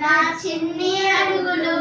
నా చిన్ని అడుగులు